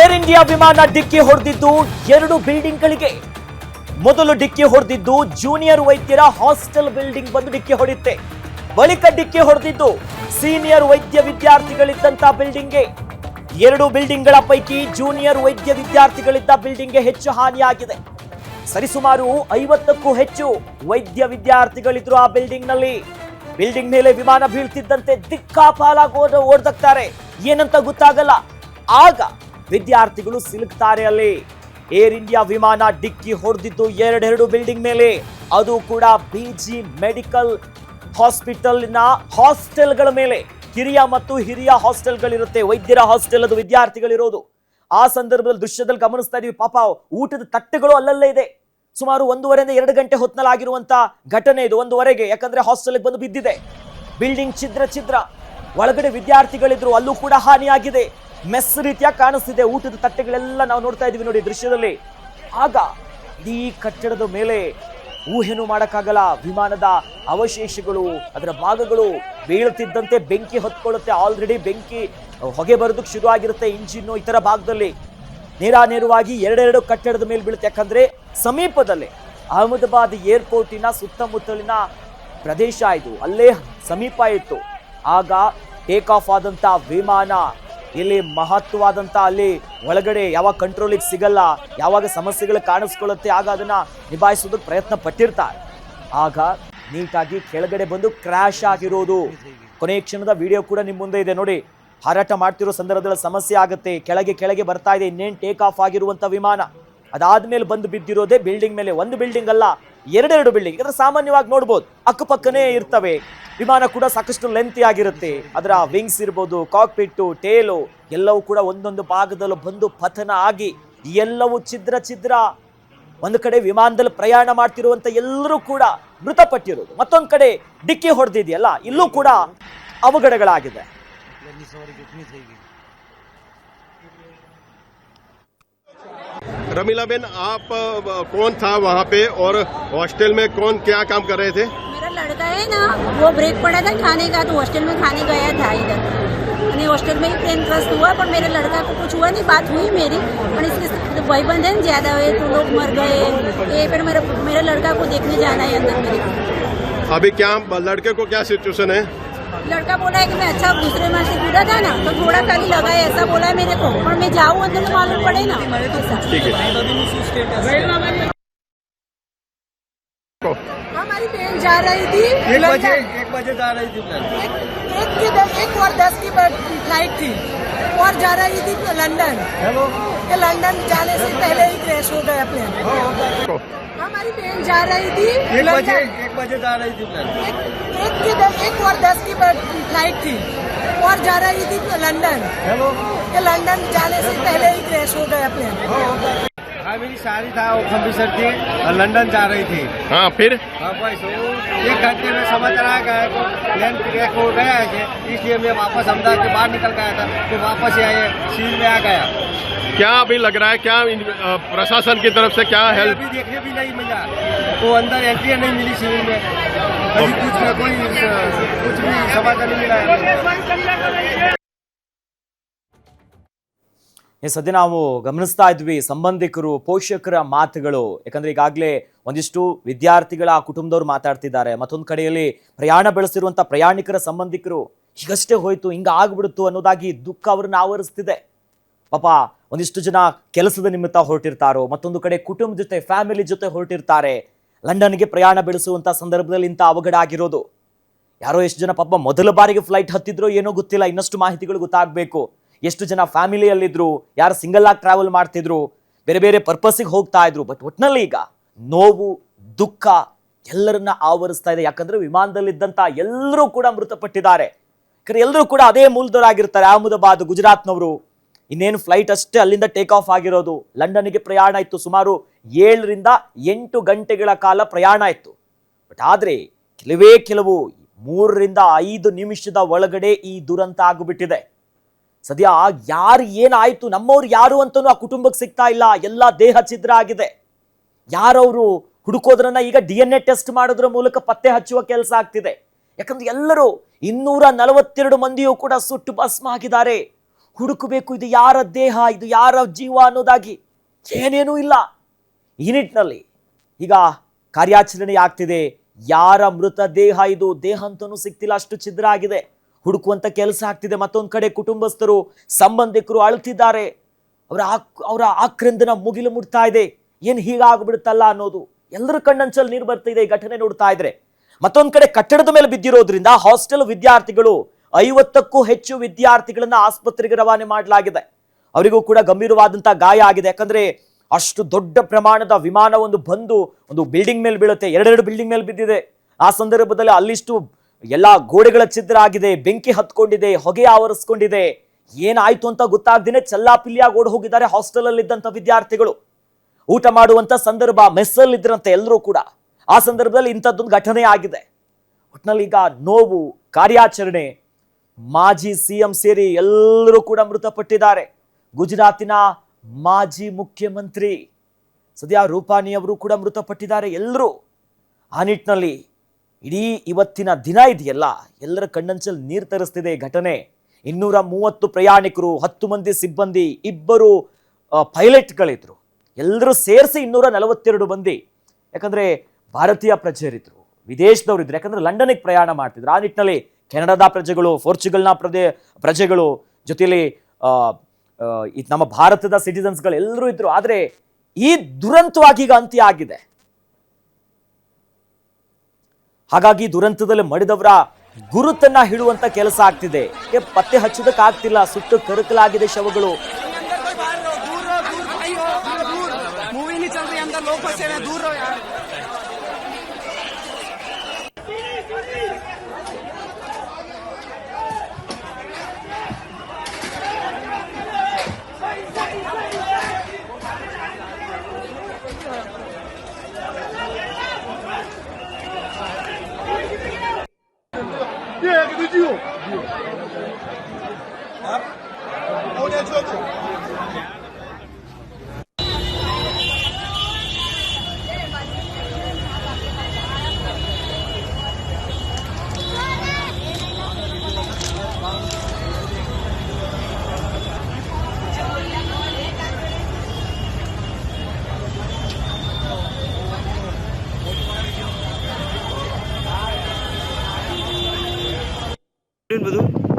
Air India ವಿಮಾನ ಡಿಕ್ಕಿ ಹೊಡೆದಿದ್ದು ಎರಡು ಬಿಲ್ಡಿಂಗ್ಗಳಿಗೆ. ಮೊದಲು ಡಿಕ್ಕಿ ಹೊಡೆದಿದ್ದು ಜೂನಿಯರ್ ವೈದ್ಯರ ಹಾಸ್ಟೆಲ್ ಬಿಲ್ಡಿಂಗ್ ಬಂದು ಡಿಕ್ಕಿ ಹೊಡೆಯುತ್ತೆ. ಬಳಿಕ ಡಿಕ್ಕಿ ಹೊಡೆದಿದ್ದು ಸೀನಿಯರ್ ವೈದ್ಯ ವಿದ್ಯಾರ್ಥಿಗಳಿದ್ದಂತ ಬಿಲ್ಡಿಂಗ್ಗೆ. ಎರಡು ಬಿಲ್ಡಿಂಗ್ಗಳ ಪೈಕಿ ಜೂನಿಯರ್ ವೈದ್ಯ ವಿದ್ಯಾರ್ಥಿಗಳಿದ್ದ ಬಿಲ್ಡಿಂಗ್ಗೆ ಹೆಚ್ಚು ಹಾನಿಯಾಗಿದೆ. ಸರಿಸುಮಾರು ಐವತ್ತಕ್ಕೂ ಹೆಚ್ಚು ವೈದ್ಯ ವಿದ್ಯಾರ್ಥಿಗಳಿದ್ರು ಆ ಬಿಲ್ಡಿಂಗ್ನಲ್ಲಿ. ಬಿಲ್ಡಿಂಗ್ ಮೇಲೆ ವಿಮಾನ ಬೀಳ್ತಿದ್ದಂತೆ ದಿಕ್ಕಾಪಾಲಾಗೋದ ಓಡ್ದಕ್ತಾರೆ. ಏನಂತ ಗೊತ್ತಾಗಲ್ಲ. ಆಗ ವಿದ್ಯಾರ್ಥಿಗಳು ಸಿಲುಕ್ತಾರೆ ಅಲ್ಲಿ ಏರ್ ಇಂಡಿಯಾ ವಿಮಾನ ಡಿಕ್ಕಿ ಹೊಡೆದಿದ್ದು ಎರಡೆರಡು ಬಿಲ್ಡಿಂಗ್ ಮೇಲೆ. ಅದು ಕೂಡ ಬಿಜಿ ಮೆಡಿಕಲ್ ಹಾಸ್ಪಿಟಲ್ನ ಹಾಸ್ಟೆಲ್ಗಳ ಮೇಲೆ. ಕಿರಿಯ ಮತ್ತು ಹಿರಿಯ ಹಾಸ್ಟೆಲ್ಗಳಿರುತ್ತೆ. ವೈದ್ಯರ ಹಾಸ್ಟೆಲ್ ಅದು, ವಿದ್ಯಾರ್ಥಿಗಳಿರೋದು. ಆ ಸಂದರ್ಭದಲ್ಲಿ ದೃಶ್ಯದಲ್ಲಿ ಗಮನಿಸ್ತಾ ಇದೀವಿ. ಪಾಪ, ಊಟದ ತಟ್ಟೆಗಳು ಅಲ್ಲಲ್ಲೇ ಇದೆ. ಸುಮಾರು ಒಂದೂವರೆಯಿಂದ ಎರಡು ಗಂಟೆ ಹೊತ್ನಲ್ಲಿ ಆಗಿರುವಂತ ಘಟನೆ ಇದು, ಒಂದುವರೆಗೆ. ಯಾಕಂದ್ರೆ ಹಾಸ್ಟೆಲ್ಗೆ ಬಂದು ಬಿದ್ದಿದೆ. ಬಿಲ್ಡಿಂಗ್ ಛಿದ್ರ ಛಿದ್ರ. ಒಳಗಡೆ ವಿದ್ಯಾರ್ಥಿಗಳಿದ್ರು, ಅಲ್ಲೂ ಕೂಡ ಹಾನಿಯಾಗಿದೆ. ಮೆಸ್ ರೀತಿಯಾಗಿ ಕಾಣಿಸ್ತಿದೆ. ಊಟದ ತಟ್ಟೆಗಳೆಲ್ಲ ನಾವು ನೋಡ್ತಾ ಇದೀವಿ ನೋಡಿ ದೃಶ್ಯದಲ್ಲಿ. ಆಗ ಈ ಕಟ್ಟಡದ ಮೇಲೆ ಊಹೆನೂ ಮಾಡೋಕ್ಕಾಗಲ್ಲ. ವಿಮಾನದ ಅವಶೇಷಗಳು, ಅದರ ಭಾಗಗಳು ಬೀಳುತ್ತಿದ್ದಂತೆ ಬೆಂಕಿ ಹೊತ್ಕೊಳ್ಳುತ್ತೆ. ಆಲ್ರೆಡಿ ಬೆಂಕಿ ಹೊಗೆ ಬರೋದಕ್ಕೆ ಶುರು ಆಗಿರುತ್ತೆ ಇಂಜಿನ್ನು ಇತರ ಭಾಗದಲ್ಲಿ. ನೇರಾನೇರವಾಗಿ ಎರಡೆರಡು ಕಟ್ಟಡದ ಮೇಲೆ ಬೀಳುತ್ತೆ. ಯಾಕಂದರೆ ಸಮೀಪದಲ್ಲೇ ಅಹಮದಾಬಾದ್ ಏರ್ಪೋರ್ಟಿನ ಸುತ್ತಮುತ್ತಲಿನ ಪ್ರದೇಶ ಇದು. ಅಲ್ಲೇ ಸಮೀಪ ಇತ್ತು. ಆಗ ಟೇಕ್ ಆಫ್ ಆದಂತ ವಿಮಾನ ಇಲ್ಲಿ ಮಹತ್ವವಾದಂಥ ಅಲ್ಲಿ ಒಳಗಡೆ ಯಾವಾಗ ಕಂಟ್ರೋಲಿಗೆ ಸಿಗಲ್ಲ, ಯಾವಾಗ ಸಮಸ್ಯೆಗಳು ಕಾಣಿಸ್ಕೊಳ್ಳುತ್ತೆ, ಆಗ ಅದನ್ನ ನಿಭಾಯಿಸೋದಕ್ಕೆ ಪ್ರಯತ್ನ ಪಟ್ಟಿರ್ತಾರೆ. ಆಗ ನೀಟಾಗಿ ಕೆಳಗಡೆ ಬಂದು ಕ್ರ್ಯಾಶ್ ಆಗಿರೋದು. ಕೊನೆಯ ಕ್ಷಣದ ವಿಡಿಯೋ ಕೂಡ ನಿಮ್ಮ ಮುಂದೆ ಇದೆ ನೋಡಿ. ಹಾರಾಟ ಮಾಡ್ತಿರೋ ಸಂದರ್ಭದಲ್ಲಿ ಸಮಸ್ಯೆ ಆಗುತ್ತೆ. ಕೆಳಗೆ ಕೆಳಗೆ ಬರ್ತಾ ಇದೆ. ಇನ್ನೇನು ಟೇಕ್ ಆಫ್ ಆಗಿರುವಂತ ವಿಮಾನ. ಅದಾದ್ಮೇಲೆ ಬಂದು ಬಿದ್ದಿರೋದೇ ಬಿಲ್ಡಿಂಗ್ ಮೇಲೆ. ಒಂದು ಬಿಲ್ಡಿಂಗ್ ಅಲ್ಲ, ಎರಡೆರಡು ಬಿಲ್ಡಿಂಗ್ ಯಾಕಂದ್ರೆ ಸಾಮಾನ್ಯವಾಗಿ ನೋಡ್ಬೋದು. ಅಕ್ಕಪಕ್ಕನೇ ಇರ್ತವೆ. ವಿಮಾನ ಕೂಡ ಸಾಕಷ್ಟು ಲೆಂತಿ ಆಗಿರುತ್ತೆ. ಅದರ ವಿಂಗ್ಸ್ ಇರ್ಬೋದು ಕಾಕ್ಪಿಟ್ಟು ಟೇಲು ಎಲ್ಲವೂ ಕೂಡ ಒಂದೊಂದು ಭಾಗದಲ್ಲೂ ಬಂದು ಪತನ ಆಗಿ ಎಲ್ಲವೂ ಛಿದ್ರ ಛಿದ್ರ. ಒಂದು ಕಡೆ ವಿಮಾನದಲ್ಲಿ ಪ್ರಯಾಣ ಮಾಡ್ತಿರುವಂಥ ಎಲ್ಲರೂ ಕೂಡ ಮೃತಪಟ್ಟಿರೋದು. ಮತ್ತೊಂದು ಕಡೆ ಡಿಕ್ಕಿ ಹೊಡೆದಿದೆಯಲ್ಲ, ಇಲ್ಲೂ ಕೂಡ ಅವಘಡಗಳಾಗಿದೆ. रमीला बेन आप कौन था वहाँ पे और हॉस्टल में कौन क्या काम कर रहे थे? मेरा लड़का है ना वो ब्रेक पड़ा था खाने का तो हॉस्टल में खाने गया था इधर। मैंने हॉस्टल में ही प्लेन ट्रस्ट हुआ पर मेरे लड़का को कुछ हुआ नहीं बात हुई मेरी। पर इसके तो भाईबंधन ज़्यादा हुए तो लोग मर गए। ये फिर मेरा मेरे लड़का को देखने जाना है अंदर मेरे। अभी क्या लड़के को क्या सिचुएशन है? लड़का बोला है कि मैं अच्छा दूसरे मार से गिरा था ना तो थोड़ा खाली लगा है ऐसा बोला है मेरे को। पर मैं जाऊँ अंदर तो मालूम पड़े ना। ठीक है। हमारी ट्रेन जा रही थी। एक बजे एक बजे जा रही थी एक एक की दस एक और दस की फ़्लाइट थी। और जा रही थी लंदन। हेलो लंदन जाने से पहले ही क्रैश हो गया प्लेन हमारी बहन जा रही थी। एक बजे एक बजे जा रही थी एक एक एक और दस की फ़्लाइट थी। और जा रही थी लंदन। हेलो कि लंदन जाने से पहले ही क्रैश हो गया प्लेन हाँ। मेरी शादी था वो कम्पिसर थी और लंदन जा रही थी। हाँ फिर? हाँ वो एक घंटे में समाचार आ गया तो प्लेन क्रैक हो गया है इसलिए मैं वापस अहमदाबाद के बाहर निकल गया था फिर वापस आए सील में आ गया। क्या अभी लग रहा है क्या प्रशासन की तरफ़ से क्या हेल्प अभी देखने भी नहीं मिला। वो अंदर एंट्री नहीं मिली सिविल में। अभी कुछ कोई कुछ भी समाचार नहीं मिला है ಈ ಸದ್ಯ ನಾವು ಗಮನಿಸ್ತಾ ಇದ್ವಿ ಸಂಬಂಧಿಕರು ಪೋಷಕರ ಮಾತುಗಳು ಯಾಕಂದ್ರೆ ಈಗಾಗಲೇ ಒಂದಿಷ್ಟು ವಿದ್ಯಾರ್ಥಿಗಳ ಕುಟುಂಬದವ್ರು ಮಾತಾಡ್ತಿದ್ದಾರೆ ಮತ್ತೊಂದು ಕಡೆಯಲ್ಲಿ ಪ್ರಯಾಣ ಬೆಳೆಸಿರುವಂತ ಪ್ರಯಾಣಿಕರ ಸಂಬಂಧಿಕರು ಹೀಗಷ್ಟೇ ಹೋಯ್ತು ಹಿಂಗ ಆಗ್ಬಿಡ್ತು ಅನ್ನೋದಾಗಿ ದುಃಖ ಅವ್ರನ್ನ ಆವರಿಸ್ತಿದೆ ಪಾಪ ಒಂದಿಷ್ಟು ಜನ ಕೆಲಸದ ನಿಮಿತ್ತ ಹೊರಟಿರ್ತಾರೋ ಮತ್ತೊಂದು ಕಡೆ ಕುಟುಂಬ ಜೊತೆ ಫ್ಯಾಮಿಲಿ ಜೊತೆ ಹೊರಟಿರ್ತಾರೆ ಲಂಡನ್ಗೆ ಪ್ರಯಾಣ ಬೆಳೆಸುವಂತ ಸಂದರ್ಭದಲ್ಲಿ ಇಂಥ ಅವಘಡ ಆಗಿರೋದು. ಯಾರೋ ಎಷ್ಟು ಜನ ಪಾಪ ಮೊದಲ ಬಾರಿಗೆ ಫ್ಲೈಟ್ ಹತ್ತಿದ್ರೋ ಏನೋ ಗೊತ್ತಿಲ್ಲ, ಇನ್ನಷ್ಟು ಮಾಹಿತಿಗಳು ಗೊತ್ತಾಗಬೇಕು. ಎಷ್ಟು ಜನ ಫ್ಯಾಮಿಲಿಯಲ್ಲಿದ್ರು, ಯಾರು ಸಿಂಗಲ್ ಆಗಿ ಟ್ರಾವೆಲ್ ಮಾಡ್ತಿದ್ರು, ಬೇರೆ ಬೇರೆ ಪರ್ಪಸ್ಸಿಗೆ ಹೋಗ್ತಾ ಇದ್ರು. ಬಟ್ ಒಟ್ನಲ್ಲಿ ಈಗ ನೋವು, ದುಃಖ ಎಲ್ಲರನ್ನ ಆವರಿಸ್ತಾ ಇದೆ. ಯಾಕಂದ್ರೆ ವಿಮಾನದಲ್ಲಿದ್ದಂಥ ಎಲ್ಲರೂ ಕೂಡ ಮೃತಪಟ್ಟಿದ್ದಾರೆ. ಯಾಕಂದ್ರೆ ಎಲ್ಲರೂ ಕೂಡ ಅದೇ ಮೂಲದವರಾಗಿರ್ತಾರೆ. ಅಹಮದಾಬಾದ್, ಗುಜರಾತ್ನವರು. ಇನ್ನೇನು ಫ್ಲೈಟ್ ಅಷ್ಟೇ ಅಲ್ಲಿಂದ ಟೇಕ್ ಆಫ್ ಆಗಿರೋದು. ಲಂಡನ್ಗೆ ಪ್ರಯಾಣ ಇತ್ತು ಸುಮಾರು ಏಳರಿಂದ ಎಂಟು ಗಂಟೆಗಳ ಕಾಲ ಪ್ರಯಾಣ ಇತ್ತು. ಬಟ್ ಆದರೆ ಕೆಲವೇ ಕೆಲವು ಮೂರರಿಂದ ಐದು ನಿಮಿಷದ ಒಳಗಡೆ ಈ ದುರಂತ ಆಗಿಬಿಟ್ಟಿದೆ. ಸದ್ಯ ಯಾರು ಏನಾಯಿತು, ನಮ್ಮವ್ರು ಯಾರು ಅಂತಲೂ ಆ ಕುಟುಂಬಕ್ಕೆ ಸಿಗ್ತಾ ಇಲ್ಲ, ಎಲ್ಲ ದೇಹ ಛಿದ್ರ ಆಗಿದೆ. ಯಾರವರು ಹುಡುಕೋದ್ರನ್ನ ಈಗ ಡಿ ಎನ್ ಎ ಟೆಸ್ಟ್ ಮಾಡೋದ್ರ ಮೂಲಕ ಪತ್ತೆ ಹಚ್ಚುವ ಕೆಲಸ ಆಗ್ತಿದೆ. ಯಾಕಂದ್ರೆ ಎಲ್ಲರೂ ಇನ್ನೂರ ನಲವತ್ತೆರಡು ಮಂದಿಯೂ ಕೂಡ ಸುಟ್ಟು ಭಸ್ಮ ಆಗಿದ್ದಾರೆ. ಹುಡುಕಬೇಕು, ಇದು ಯಾರ ದೇಹ, ಇದು ಯಾರ ಜೀವ ಅನ್ನೋದಾಗಿ ಏನೇನೂ ಇಲ್ಲ. ಈ ನಿಟ್ಟಿನಲ್ಲಿ ಈಗ ಕಾರ್ಯಾಚರಣೆ ಆಗ್ತಿದೆ. ಯಾರ ಮೃತ ದೇಹ ಇದು? ದೇಹ ಅಂತನೂ ಸಿಗ್ತಿಲ್ಲ ಅಷ್ಟು ಛಿದ್ರ ಆಗಿದೆ. ಹುಡುಕುವಂಥ ಕೆಲಸ ಆಗ್ತಿದೆ. ಮತ್ತೊಂದು ಕಡೆ ಕುಟುಂಬಸ್ಥರು, ಸಂಬಂಧಿಕರು ಅಳುತ್ತಿದ್ದಾರೆ ಅವರ ಅವರ ಆಕ್ರಂದನ ಮುಗಿಲು ಮುಟ್ತಾ ಇದೆ. ಏನ್ ಹೀಗಾಗ್ಬಿಡುತ್ತಲ್ಲ ಅನ್ನೋದು. ಎಲ್ಲರ ಕಣ್ಣಂಚಲ್ಲಿ ನೀರು ಬರ್ತಿದೆ ಈ ಘಟನೆ ನೋಡ್ತಾ ಇದ್ರೆ. ಮತ್ತೊಂದು ಕಡೆ ಕಟ್ಟಡದ ಮೇಲೆ ಬಿದ್ದಿರೋದ್ರಿಂದ ಹಾಸ್ಟೆಲ್ ವಿದ್ಯಾರ್ಥಿಗಳು ಐವತ್ತಕ್ಕೂ ಹೆಚ್ಚು ವಿದ್ಯಾರ್ಥಿಗಳನ್ನ ಆಸ್ಪತ್ರೆಗೆ ರವಾನೆ ಮಾಡಲಾಗಿದೆ. ಅವರಿಗೂ ಕೂಡ ಗಂಭೀರವಾದಂತಹ ಗಾಯ ಆಗಿದೆ. ಯಾಕಂದ್ರೆ ಅಷ್ಟು ದೊಡ್ಡ ಪ್ರಮಾಣದ ವಿಮಾನ ಒಂದು ಬಂದು ಒಂದು ಬಿಲ್ಡಿಂಗ್ ಮೇಲೆ ಬೀಳುತ್ತೆ. ಎರಡೆರಡು ಬಿಲ್ಡಿಂಗ್ ಮೇಲೆ ಬಿದ್ದಿದೆ. ಆ ಸಂದರ್ಭದಲ್ಲಿ ಅಲ್ಲಿಷ್ಟು ಎಲ್ಲ ಗೋಡೆಗಳ ಛಿದ್ರ ಆಗಿದೆ, ಬೆಂಕಿ ಹತ್ಕೊಂಡಿದೆ, ಹೊಗೆ ಆವರಿಸ್ಕೊಂಡಿದೆ. ಏನಾಯ್ತು ಅಂತ ಗೊತ್ತಾಗ್ದೇನೆ ಚಲ್ಲಾಪಿಲ್ಲಿಯಾಗಿ ಓಡ್ ಹೋಗಿದ್ದಾರೆ ಹಾಸ್ಟೆಲ್ ಇದ್ದಂತ ವಿದ್ಯಾರ್ಥಿಗಳು. ಊಟ ಮಾಡುವಂತ ಸಂದರ್ಭ ಮೆಸ್ಸಲ್ಲಿ ಇದ್ರಂತೆ ಎಲ್ಲರೂ ಕೂಡ. ಆ ಸಂದರ್ಭದಲ್ಲಿ ಇಂಥದ್ದೊಂದು ಘಟನೆ ಆಗಿದೆ. ಒಟ್ನಲ್ಲಿ ಈಗ ನೋವು, ಕಾರ್ಯಾಚರಣೆ, ಮಾಜಿ ಸಿಎಂ ಸೇರಿ ಎಲ್ಲರೂ ಕೂಡ ಮೃತಪಟ್ಟಿದ್ದಾರೆ. ಗುಜರಾತಿನ ಮಾಜಿ ಮುಖ್ಯಮಂತ್ರಿ ಸದ್ಯ ರೂಪಾನಿ ಅವರು ಕೂಡ ಮೃತಪಟ್ಟಿದ್ದಾರೆ. ಎಲ್ಲರೂ ಆ ನಿಟ್ಟಿನಲ್ಲಿ ಇಡೀ ಇವತ್ತಿನ ದಿನ ಇದೆಯಲ್ಲ, ಎಲ್ಲರ ಕಣ್ಣಂಚಲ್ಲಿ ನೀರು ತರಿಸ್ತಿದೆ ಘಟನೆ. ಇನ್ನೂರ ಮೂವತ್ತು ಪ್ರಯಾಣಿಕರು, ಹತ್ತು ಮಂದಿ ಸಿಬ್ಬಂದಿ, ಇಬ್ಬರು ಪೈಲಟ್ಗಳಿದ್ರು. ಎಲ್ಲರೂ ಸೇರಿಸಿ ಇನ್ನೂರ ನಲವತ್ತೆರಡು ಮಂದಿ. ಯಾಕಂದ್ರೆ ಭಾರತೀಯ ಪ್ರಜೆಯರಿದ್ರು, ವಿದೇಶದವರಿದ್ರು, ಯಾಕಂದ್ರೆ ಲಂಡನ್ಗೆ ಪ್ರಯಾಣ ಮಾಡ್ತಿದ್ರು. ಆ ನಿಟ್ಟಿನಲ್ಲಿ ಕೆನಡಾದ ಪ್ರಜೆಗಳು, ಪೋರ್ಚುಗಲ್ನ ಪ್ರದೇ, ಪ್ರಜೆಗಳು ಜೊತೆಯಲ್ಲಿ ಆ, ನಮ್ಮ ಭಾರತದ ಸಿಟಿಸನ್ಸ್ಗಳು ಎಲ್ಲರೂ ಇದ್ರು ಆದ್ರೆ ಈ ದುರಂತವಾಗಿ ಈಗ ಅಂತ್ಯ ಆಗಿದೆ. ಹಾಗಾಗಿ ದುರಂತದಲ್ಲಿ ಮಡಿದವರ ಗುರುತನ್ನ ಹಿಡುವಂತ ಕೆಲಸ ಆಗ್ತಿದೆ. ಪತ್ತೆ ಹಚ್ಚೋದಕ್ಕೆ ಆಗ್ತಿಲ್ಲ ಸುಟ್ಟು ಕರುಕಲಾಗಿದೆ ಶವಗಳು. Movie Bak. O ne çocuk? Dün müdür?